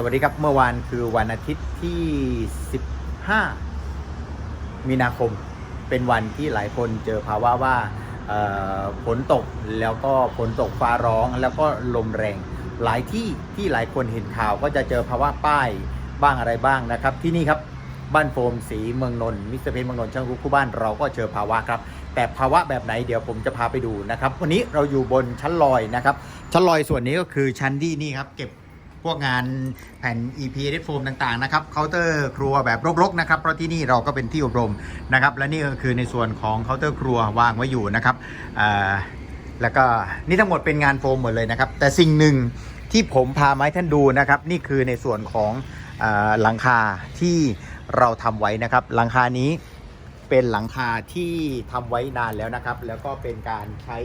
สวัสดีครับเมื่อวานคือวันอาทิตย์ที่ 15 มีนาคมเป็นวันที่หลายคนเจอภาวะว่าฝนตกแล้วก็ฝนตกฟ้าร้องแล้วก็ลมแรง หลายที่ที่หลายคนเห็นข่าวก็จะเจอภาวะป้ายบ้างอะไรบ้างนะครับ ที่นี่ครับบ้านโฟมสีเมืองนนท์มิสเตอร์เพนเมืองนนท์ช่างรู้คู่บ้านเราก็เจอภาวะครับ แต่ภาวะแบบไหนเดี๋ยวผมจะพาไปดูนะครับ วันนี้เราอยู่บนชั้นลอยนะครับ ชั้นลอยส่วนนี้ก็คือชั้นที่นี่ครับเก็บ พวกงานแผ่น EP Edit Foam ต่างๆนะครับเคาน์เตอร์ครัวแบบรกๆนะครับเพราะที่นี่เราก็เป็นที่อบรมนะครับ และนี่ก็คือในส่วนของเคาน์เตอร์ครัววางไว้อยู่นะครับแล้วก็นี่ทั้งหมดเป็นงานโฟมหมดเลยนะครับ แต่สิ่งหนึ่งที่ผมพามาให้ท่านดูนะครับ นี่คือในส่วนของอหลังคาที่เราทำไว้นะครับหลังคานี้ เป็นหลังคาที่ทำไว้นานแล้วนะครับ แล้วก็เป็นการใช้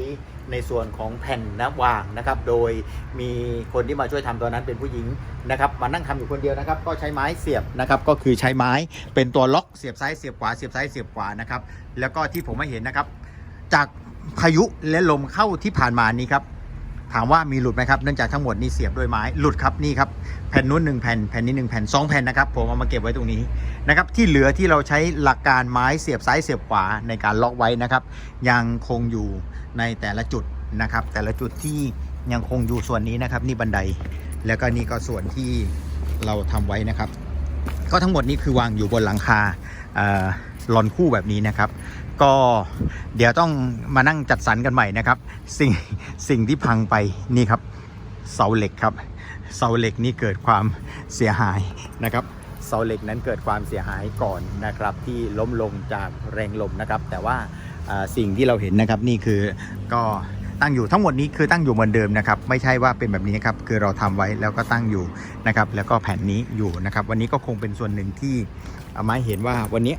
ในส่วนของแผ่นนะวางนะครับ โดยมีคนที่มาช่วยทำตัวนั้นเป็นผู้หญิงนะครับมานั่งทำอยู่คนเดียวนะครับ ก็ใช้ไม้เสียบนะครับ ก็คือใช้ไม้เป็นตัวล็อกเสียบซ้ายเสียบขวาเสียบซ้ายเสียบขวานะครับ แล้วก็ที่ผมไม่เห็นนะครับ จากพายุและลมเข้าที่ผ่านมานี้ครับ ถามว่ามีหลุดไหมครับ เนื่องจากทั้งหมดนี่เสียบด้วยไม้ หลุดครับนี่ครับแผ่นนู้นหนึ่งแผ่นแผ่นนี้หนึ่งแผ่นสองแผ่นนะครับผมเอามาเก็บไว้ตรงนี้นะครับที่เหลือที่เราใช้หลักการไม้เสียบซ้ายเสียบขวาในการล็อกไว้นะครับยังคงอยู่ในแต่ละจุดนะครับแต่ละจุดที่ยังคงอยู่ส่วนนี้นะครับนี่บันไดแล้วก็นี่ก็ส่วนที่เราทำไว้นะครับ ก็ทั้งหมดนี้คือวางอยู่บนหลังคาเอ่อ ลอนคู่แบบนี้นะครับ ก็เดี๋ยวต้องมานั่งจัดสรรกันใหม่นะครับ สิ่งสิ่งที่พังไปนี่ครับ เสาเหล็กครับ เสาเหล็กนี่เกิดความเสียหายนะครับเสาเหล็กนั้นเกิดความเสียหายก่อนนะครับ ที่ล้มลงจากแรงลมนะครับ แต่ว่าสิ่งที่เราเห็นนะครับนี่คือก็ตั้งอยู่ทั้งหมดนี้คือตั้งอยู่เหมือนเดิมนะครับ ไม่ใช่ว่าเป็นแบบนี้ครับคือเราทำไว้แล้วก็ตั้งอยู่นะครับ แล้วก็แผ่นนี้อยู่นะครับ วันนี้ก็คงเป็นส่วนหนึ่งที่เอามาเห็นว่าวันนี้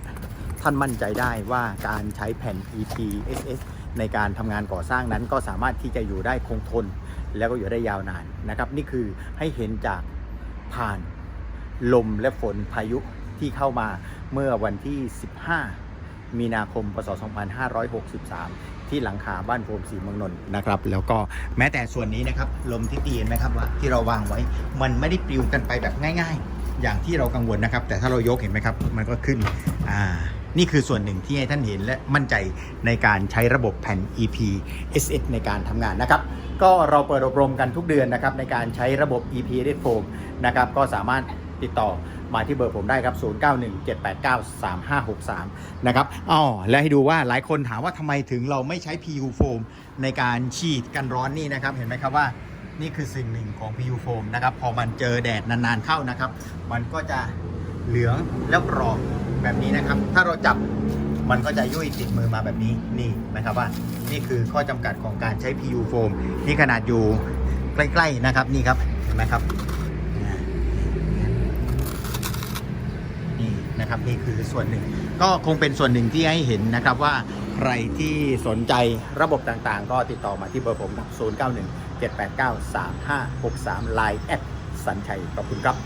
ท่านมั่นใจได้ว่าการใช้แผ่น EPSS ในการทำงานก่อสร้างนั้นก็สามารถที่จะอยู่ได้คงทน แล้วก็อยู่ได้ยาวนานนะครับ นี่คือให้เห็นจากผ่านลมและฝนพายุที่เข้ามาเมื่อวันที่ 15 มีนาคม พศ 2563 ที่หลังคาบ้านโพมศรีเมืองนนท์นะครับ แล้วก็แม้แต่ส่วนนี้นะครับ ลมที่ตีนไหมครับว่าที่เราวางไว้ มันไม่ได้ปลิวกันไปแบบง่าย ๆ อย่างที่เรากังวลนะครับ แต่ถ้าเรายกเห็นไหมครับ มันก็ขึ้น อ่า นี่คือส่วนหนึ่งที่ให้ท่านเห็นและมั่นใจในการใช้ระบบแผ่น EP SS ในการทำงานนะครับ ก็เราเปิดอบรมกันทุกเดือนนะครับในการใช้ระบบ EP Edit Foam นะครับก็สามารถติดต่อมาที่เบอร์ผมได้ครับ 0917893563 นะครับอ๋อและให้ดูว่าหลายคนถามว่าทำไมถึงเราไม่ใช้ PU Foam ในการฉีดกันร้อนนี่นะครับ เห็นไหมครับว่านี่คือสิ่งหนึ่งของ PU Foam นะครับ พอมันเจอแดดนานๆเข้านะครับ มันก็จะเหลืองแล้วกรอบ แบบนี้นะครับ ถ้าเราจับมันก็จะยุ่ยติดมือมาแบบนี้นี่นะครับว่านี่คือข้อจำกัดของการใช้ PU foam นี่ขนาดอยู่ใกล้ๆนะครับนี่ครับเห็นไหมครับนี่นะครับนี่คือส่วนหนึ่ง ก็คงเป็นส่วนหนึ่งที่ให้เห็นนะครับว่าใครที่สนใจระบบต่างๆ ก็ติดต่อมาที่เบอร์ผมครับ091 789 3563 Line แอดสัญชัยขอบคุณครับ